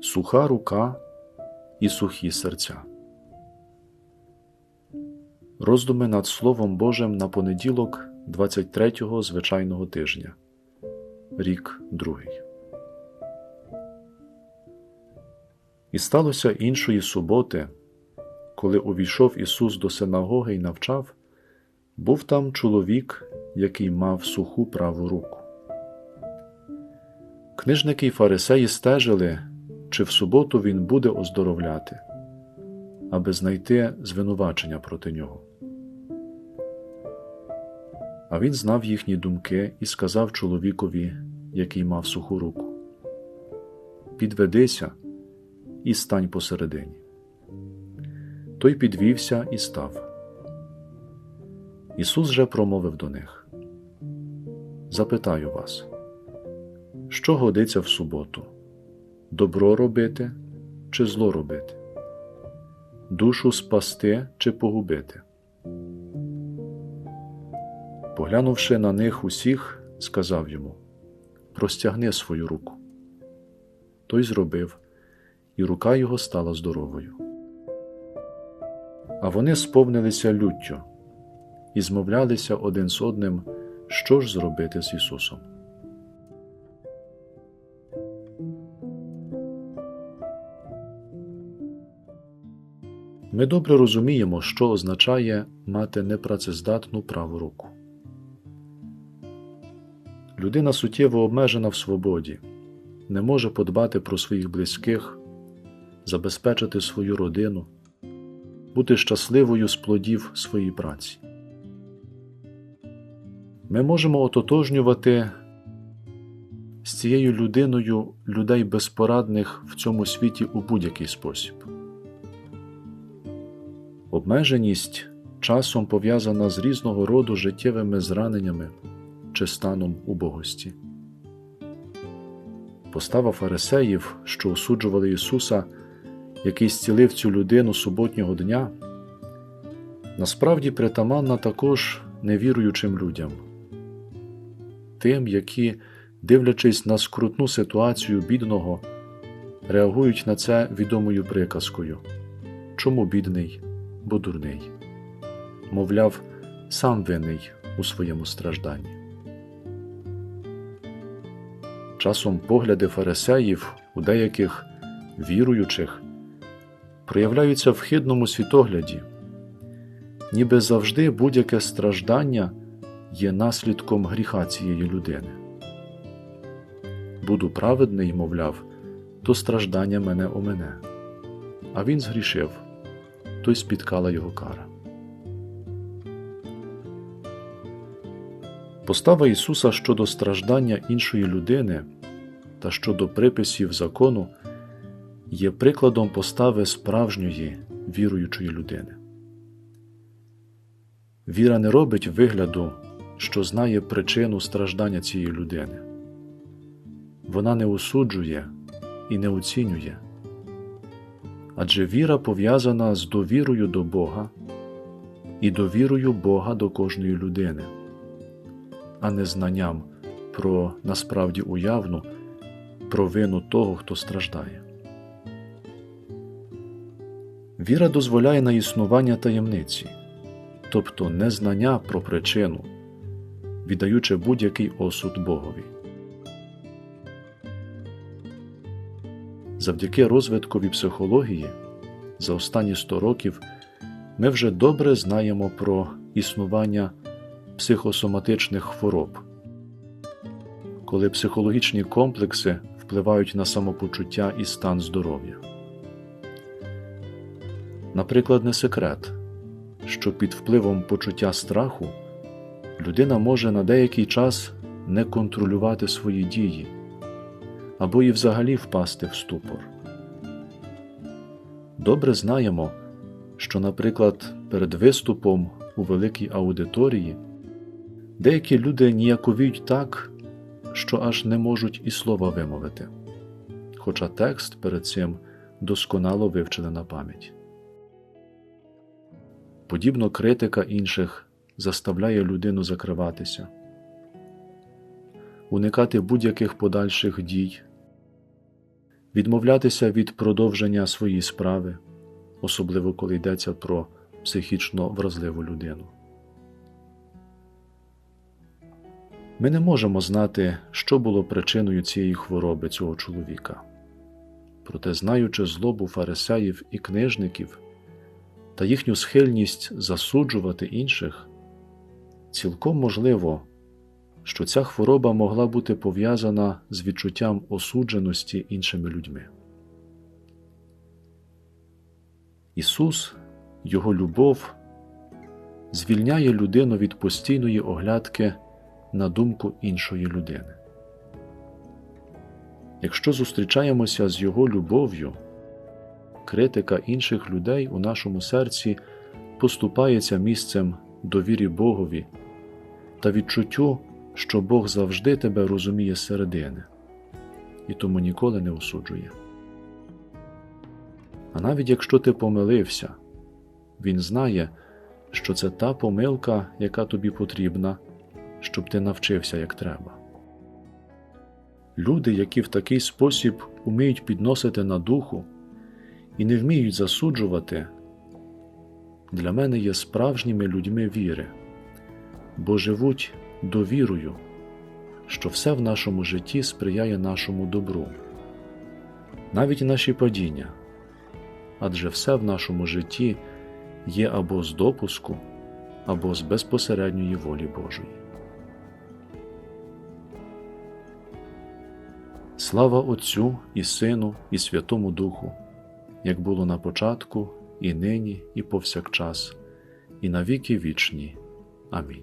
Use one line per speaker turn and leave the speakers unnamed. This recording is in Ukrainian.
суха рука і сухі серця. Роздуми над Словом Божим на понеділок 23-го звичайного тижня. Рік другий. І сталося іншої суботи, коли увійшов Ісус до синагоги й навчав, був там чоловік, який мав суху праву руку. Книжники й фарисеї стежили, чи в суботу він буде оздоровляти, аби знайти звинувачення проти нього. А він знав їхні думки і сказав чоловікові, який мав суху руку: Підведися і стань посередині. Той підвівся і став. Ісус же промовив до них: Запитаю вас, що годиться в суботу? Добро робити чи зло робити? Душу спасти чи погубити? Поглянувши на них усіх, сказав йому Простягни свою руку. Той зробив, і рука його стала здоровою. А вони сповнилися люттю і змовлялися один з одним, що ж зробити з Ісусом. Ми добре розуміємо, що означає мати непрацездатну праву руку. Людина суттєво обмежена в свободі, не може подбати про своїх близьких, забезпечити свою родину, бути щасливою з плодів своєї праці. Ми можемо ототожнювати з цією людиною людей безпорадних в цьому світі у будь-який спосіб. Обмеженість часом пов'язана з різного роду життєвими зраненнями чи станом убогості. Постава фарисеїв, що осуджували Ісуса, який зцілив цю людину суботнього дня, насправді притаманна також невіруючим людям, тим, які, дивлячись на скрутну ситуацію бідного, реагують на це відомою приказкою Чому бідний, бо дурний? Мовляв, сам винний у своєму стражданні. Часом погляди фарисеїв у деяких віруючих проявляються в хидному світогляді, ніби завжди будь-яке страждання є наслідком гріха цієї людини. Буду праведний, мовляв, то страждання мене у мене, а він згрішив, то й спіткала його кара. Постава Ісуса щодо страждання іншої людини та щодо приписів закону є прикладом постави справжньої віруючої людини. Віра не робить вигляду, що знає причину страждання цієї людини. Вона не осуджує і не оцінює. Адже віра пов'язана з довірою до Бога і довірою Бога до кожної людини а не знанням про насправді уявну провину того, хто страждає. Віра дозволяє на існування таємниці, тобто незнання про причину, віддаючи будь-який осуд Богові. Завдяки розвиткові психології за останні 100 років ми вже добре знаємо про існування психосоматичних хвороб, коли психологічні комплекси впливають на самопочуття і стан здоров'я. Наприклад, не секрет, що під впливом почуття страху людина може на деякий час не контролювати свої дії або і взагалі впасти в ступор. Добре знаємо, що, наприклад, перед виступом у великій аудиторії Деякі люди ніяковіють так, що аж не можуть і слова вимовити, хоча текст перед цим досконало вивчили на пам'ять. Подібно критика інших заставляє людину закриватися, уникати будь-яких подальших дій, відмовлятися від продовження своєї справи, особливо коли йдеться про психічно вразливу людину. Ми не можемо знати, що було причиною цієї хвороби цього чоловіка. Проте, знаючи злобу фарисеїв і книжників та їхню схильність засуджувати інших, цілком можливо, що ця хвороба могла бути пов'язана з відчуттям осудженості іншими людьми. Ісус, Його любов, звільняє людину від постійної оглядки на думку іншої людини. Якщо зустрічаємося з Його любов'ю, критика інших людей у нашому серці поступається місцем довірі Богові та відчуттю, що Бог завжди тебе розуміє зсередини і тому ніколи не осуджує. А навіть якщо ти помилився, Він знає, що це та помилка, яка тобі потрібна, щоб ти навчився як треба. Люди, які в такий спосіб уміють підносити на духу і не вміють засуджувати, для мене є справжніми людьми віри, бо живуть довірою, що все в нашому житті сприяє нашому добру, навіть наші падіння, адже все в нашому житті є або з допуску, або з безпосередньої волі Божої. Слава Отцю і Сину, і Святому Духу, як було на початку, і нині, і повсякчас, і на віки вічні. Амінь.